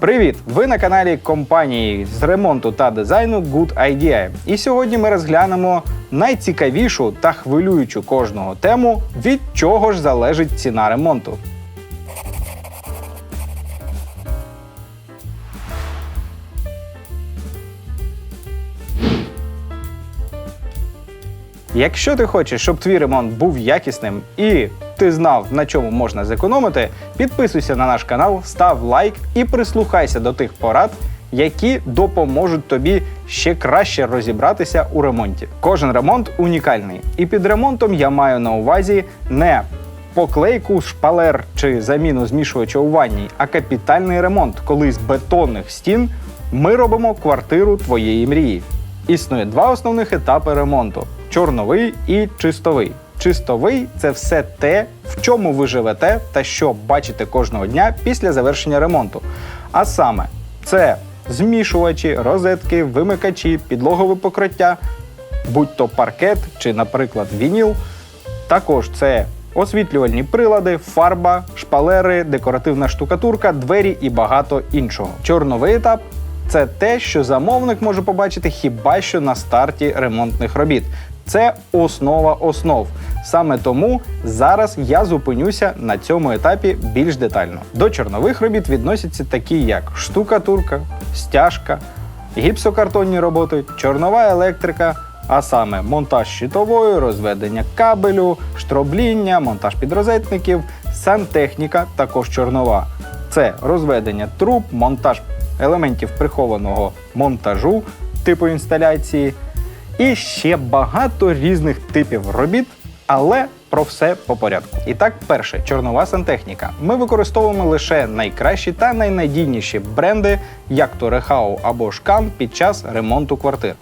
Привіт! Ви на каналі компанії з ремонту та дизайну Good Idea. І сьогодні ми розглянемо найцікавішу та хвилюючу кожного тему, від чого ж залежить ціна ремонту. Якщо ти хочеш, щоб твій ремонт був якісним і ти знав, на чому можна зекономити, підписуйся на наш канал, став лайк і прислухайся до тих порад, які допоможуть тобі ще краще розібратися у ремонті. Кожен ремонт унікальний, і під ремонтом я маю на увазі не поклейку шпалер чи заміну змішувача у ванній, а капітальний ремонт, коли з бетонних стін ми робимо квартиру твоєї мрії. Існує два основних етапи ремонту: чорновий і чистовий. Чистовий це все те, в чому ви живете та що бачите кожного дня після завершення ремонту. А саме, це змішувачі, розетки, вимикачі, підлогове покриття, будь то паркет чи, наприклад, вініл. Також це освітлювальні прилади, фарба, шпалери, декоративна штукатурка, двері і багато іншого. Чорновий етап це те, що замовник може побачити хіба що на старті ремонтних робіт. Це основа основ. Саме тому зараз я зупинюся на цьому етапі більш детально. До чорнових робіт відносяться такі, як штукатурка, стяжка, гіпсокартонні роботи, чорнова електрика, а саме монтаж щитової, розведення кабелю, штробління, монтаж підрозетників, сантехніка, також чорнова. Це розведення труб, монтаж елементів прихованого монтажу типу інсталяції, і ще багато різних типів робіт, але про все по порядку. І так, перше, чорнова сантехніка. Ми використовуємо лише найкращі та найнадійніші бренди, як то Рехау або Шкан під час ремонту квартир.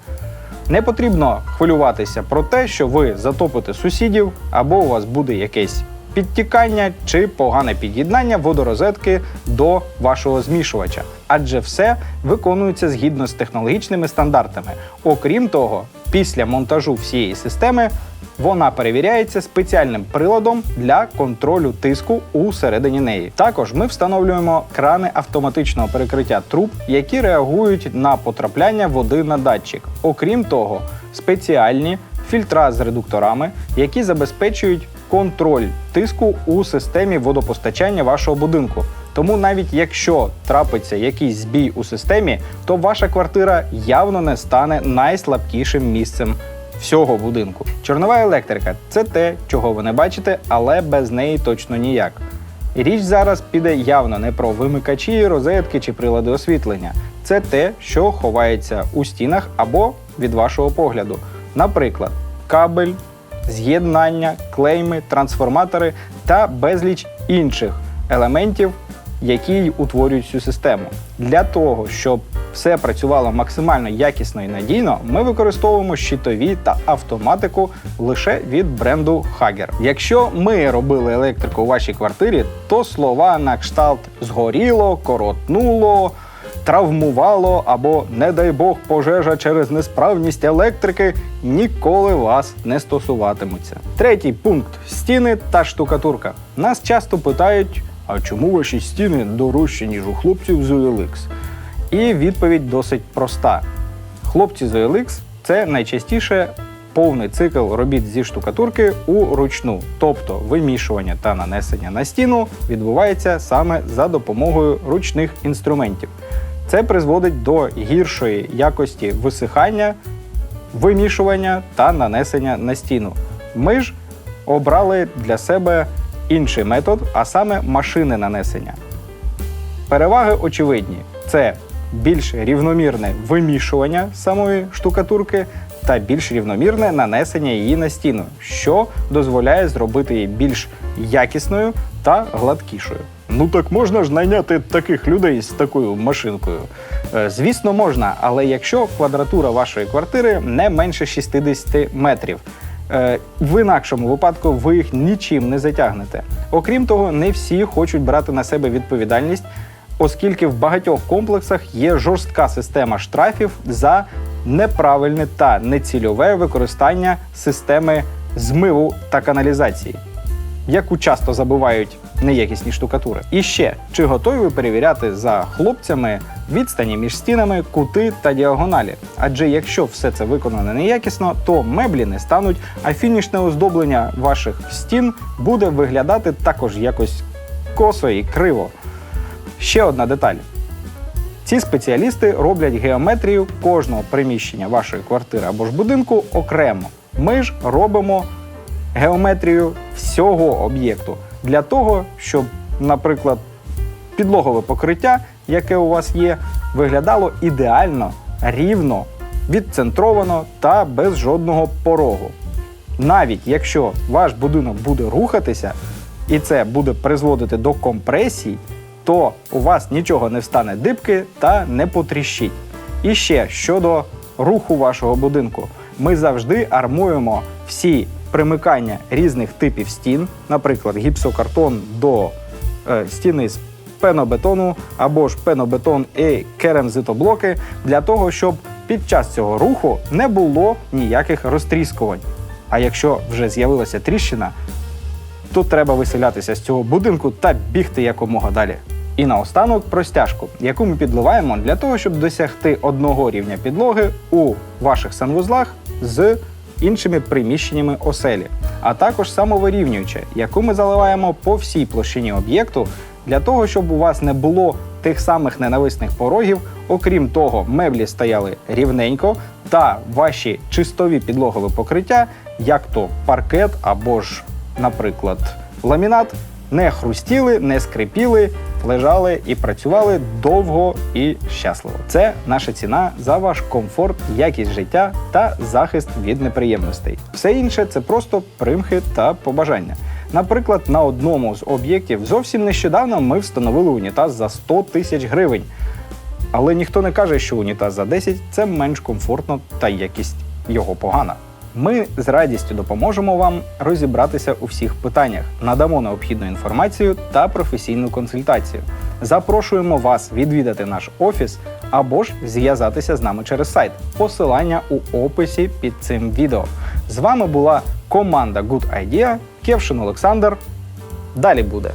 Не потрібно хвилюватися про те, що ви затопите сусідів, або у вас буде якесь підтікання чи погане під'єднання водорозетки до вашого змішувача, адже все виконується згідно з технологічними стандартами. Окрім того, після монтажу всієї системи вона перевіряється спеціальним приладом для контролю тиску у середині неї. Також ми встановлюємо крани автоматичного перекриття труб, які реагують на потрапляння води на датчик. Окрім того, спеціальні фільтра з редукторами, які забезпечують контроль тиску у системі водопостачання вашого будинку. Тому навіть якщо трапиться якийсь збій у системі, то ваша квартира явно не стане найслабкішим місцем всього будинку. Чорнова електрика це те, чого ви не бачите, але без неї точно ніяк. Річ зараз піде явно не про вимикачі, розетки чи прилади освітлення. Це те, що ховається у стінах або від вашого погляду. Наприклад, кабель, з'єднання, клейми, трансформатори та безліч інших елементів, які утворюють цю систему. Для того, щоб все працювало максимально якісно і надійно, ми використовуємо щитові та автоматику лише від бренду Hager. Якщо ми робили електрику у вашій квартирі, то слова на кшталт згоріло, коротнуло. Травмувало або, не дай Бог, пожежа через несправність електрики ніколи вас не стосуватимуться. Третій пункт стіни та штукатурка. Нас часто питають, а чому ваші стіни дорожчі, ніж у хлопців з OLX? І відповідь досить проста: хлопці з OLX – це найчастіше повний цикл робіт зі штукатурки у ручну, тобто вимішування та нанесення на стіну відбувається саме за допомогою ручних інструментів. Це призводить до гіршої якості висихання, вимішування та нанесення на стіну. Ми ж обрали для себе інший метод, а саме машини нанесення. Переваги очевидні: це більш рівномірне вимішування самої штукатурки та більш рівномірне нанесення її на стіну, що дозволяє зробити її більш якісною та гладкішою. Ну так можна ж найняти таких людей з такою машинкою. Е, Звісно, можна, але якщо квадратура вашої квартири не менше 60 метрів. Е, В інакшому випадку ви їх нічим не затягнете. Окрім того, не всі хочуть брати на себе відповідальність, оскільки в багатьох комплексах є жорстка система штрафів за неправильне та нецільове використання системи змиву та каналізації яку часто забувають неякісні штукатури. І ще, чи готові ви перевіряти за хлопцями відстані між стінами, кути та діагоналі? Адже якщо все це виконано неякісно, то меблі не стануть, а фінішне оздоблення ваших стін буде виглядати також якось косо і криво. Ще одна деталь. Ці спеціалісти роблять геометрію кожного приміщення вашої квартири або ж будинку окремо. Ми ж робимо геометрію всього об'єкту для того, щоб, наприклад, підлогове покриття, яке у вас є, виглядало ідеально, рівно, відцентровано та без жодного порогу. Навіть якщо ваш будинок буде рухатися, і це буде призводити до компресій, то у вас нічого не встане дибки та не потріщить. І ще щодо руху вашого будинку, ми завжди армуємо всі примикання різних типів стін, наприклад, гіпсокартон до е, стіни з пенобетону або ж пенобетон і керамзитоблоки для того, щоб під час цього руху не було ніяких розтріскувань. А якщо вже з'явилася тріщина, то треба виселятися з цього будинку та бігти якомога далі. І наостанок простяжку, яку ми підливаємо для того, щоб досягти одного рівня підлоги у ваших санвузлах з іншими приміщеннями оселі, а також самовирівнююче, яку ми заливаємо по всій площині об'єкту для того, щоб у вас не було тих самих ненависних порогів. Окрім того, меблі стояли рівненько, та ваші чистові підлогові покриття, як то паркет або ж, наприклад, ламінат, не хрустіли, не скрипіли, лежали і працювали довго і щасливо. Це наша ціна за ваш комфорт, якість життя та захист від неприємностей. Все інше це просто примхи та побажання. Наприклад, на одному з об'єктів зовсім нещодавно ми встановили унітаз за 100 тисяч гривень. Але ніхто не каже, що унітаз за 10 це менш комфортно та якість його погана. Ми з радістю допоможемо вам розібратися у всіх питаннях, надамо необхідну інформацію та професійну консультацію. Запрошуємо вас відвідати наш офіс або ж зв'язатися з нами через сайт. Посилання у описі під цим відео. З вами була команда Good Idea, Кевшин Олександр. Далі буде.